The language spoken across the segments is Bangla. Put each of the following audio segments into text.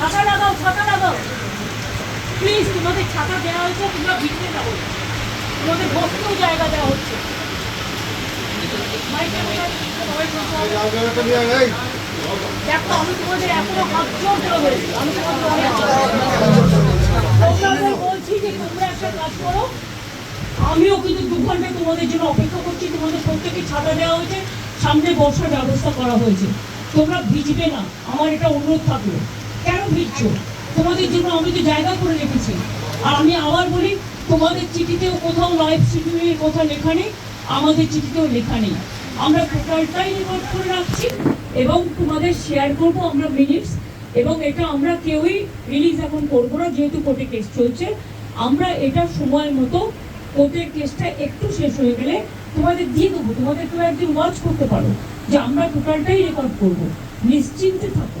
ছাতা লাগাও ছাতা লাগাও। প্লিজ তোমাদের ছাতা দেওয়া হয়েছে তোমরা ভিড়তে যাব না। তোমাদের বসতেও জায়গা দেওয়া হচ্ছে। দেখো আমি তোমাদের এখনও হাত জোর করে বলেছি আমি তোমাদের বলছি যে তোমরা একটা কাজ করো। আমিও কিন্তু দু ঘণ্টা তোমাদের জন্য অপেক্ষা করছি তোমাদের প্রত্যেকে ছাতা দেওয়া হয়েছে। সামনে বর্ষার ব্যবস্থা করা হয়েছে। তোমরা ভিজবে না। আমার এটা অনুরোধ থাকল। ভিজছো তোমাদের জন্য আমি তো জায়গা করে রেখেছি। আর আমি আবার বলি, তোমাদের চিঠিতেও কোথাও লাইভ স্ট্রিমিংয়ের কথা লেখা নেই, আমাদের চিঠিতেও লেখা নেই। আমরা টোটালটাই রেকর্ড করে রাখছি এবং তোমাদের শেয়ার করব আমরা মিনিটস এবং এটা আমরা কেউই রিলিজ এখন করব না, যেহেতু কোর্টে কেস চলছে। আমরা এটা সময় মতো কোর্টের কেসটা একটু শেষ হয়ে গেলে তোমাদের দিয়ে দেবো, তোমাদের কেউ একদিন ওয়াচ করতে পারো যে আমরা টোটালটাই রেকর্ড করব। নিশ্চিন্তে থাকো।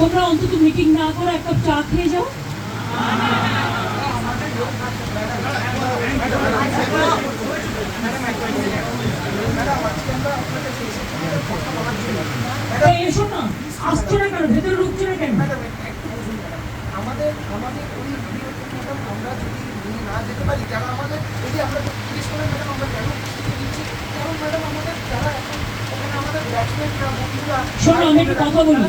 তোমরা অন্তত মিটিং না করে একটা চা খেয়ে যাও। এসো না আসছো না কেন? ভেতরে ঢুকছো না কেন? আমাদের আমাদের ওই আমরা যদি নিয়ে না যেতে পারি যারা আমাদের যদি আমরা জিজ্ঞেস করেন ম্যাডাম আমরা কেন দিচ্ছি? কারণ ম্যাডাম আমাদের যারা এখন ওখানে আমাদের ব্যাটসম্যানরা বন্ধুরা শোনো আমি একটু কথা বলি।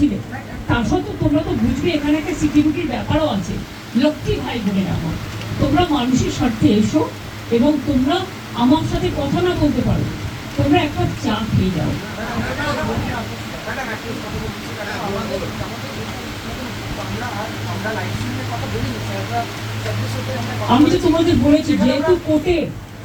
তোমরা তা সত্ত্বেও তোমরা তো বুঝবে, এখানে একটা সিকিউরিটির ব্যাপারও আছে। লক্ষ্মী ভাই বোনের আমার তোমরা মানুষের স্বার্থে এসো এবং তোমরা আমার সাথে কথা না বলতে পারো। তোমরা একটা চা খেয়ে যাও। আমি তো তোমাদের বলেছি, যেহেতু কোর্টে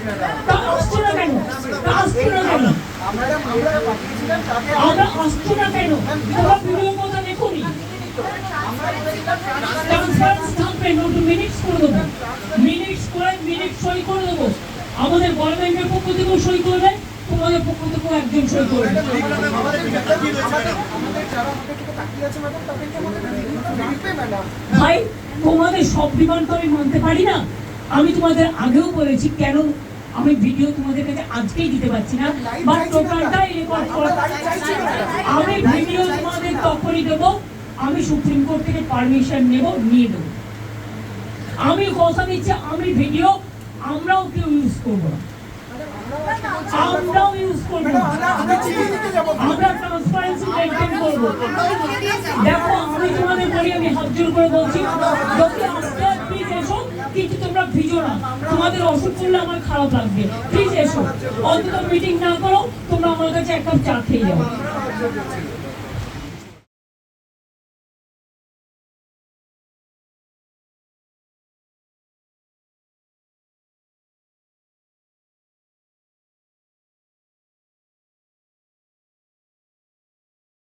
বলতে এসেছি ম্যাডাম তা আসছো না কেন তা আসছো না কেন আমরা আসছো না আমাদের গভর্নমেন্টের পক্ষ থেকেও সই করবে তোমাদের পক্ষ থেকেও একজন সই করবে ভাই, তোমাদের সব ডিমান্ড তো আমি মানতে পারি না। আমি তোমাদের আগেও বলেছি, কেন আমি ভিডিও তোমাদের কাছে আজকেই দিতে পারছি না, বা টোটালটাই রেকর্ড কর। আমি ভিডিও তোমাদের তখনই দেবো, আমি সুপ্রিম কোর্ট থেকে পারমিশন নেব, নিয়ে দেবো আমি কথা দিচ্ছি, আমি ভিডিও আমরাও কেউ ইউজ করব না। আমরাও ইউজ করব আমরা ট্রান্সপারেন্সি মেনটেন করব। দেখো, আমি তোমাদের বলি, আমি হাত জোর করে বলছি তোমাদের অসুখ করলে আমার খারাপ লাগবে। ঠিক আছে অন্তত মিটিং না করো, তোমরা আমার কাছে এক কাপ চা খেয়ে যাও।